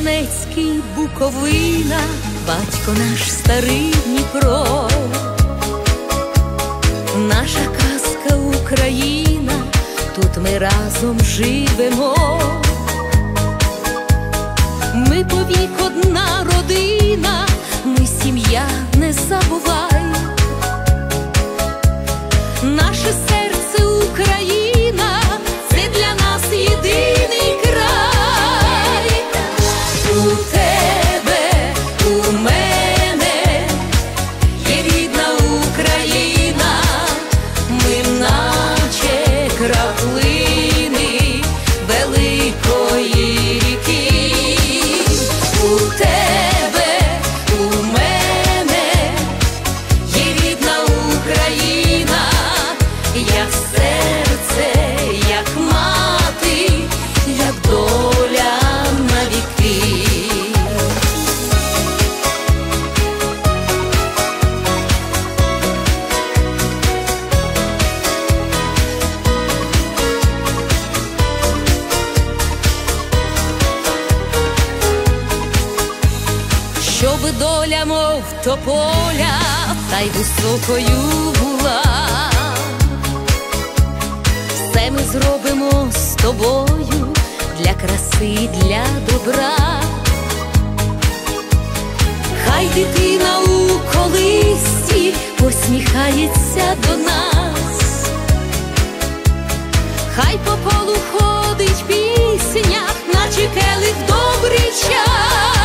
Донецький Буковина, батько наш старий Дніпро, наша казка Україна, тут ми разом живемо, ми повік одна родина, ми сім'я не забуває. доля, мов тополя, та й високою була. Все ми зробимо з тобою для краси, для добра. Хай дитина у колисті посміхається до нас, хай по полу ходить пісня, наче келих добрий час.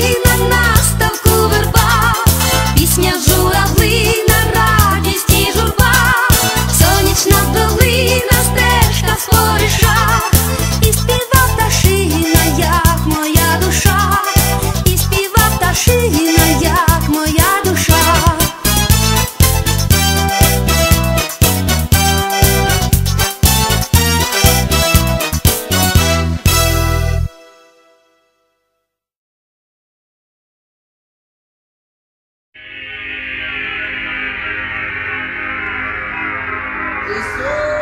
vida. Yeah!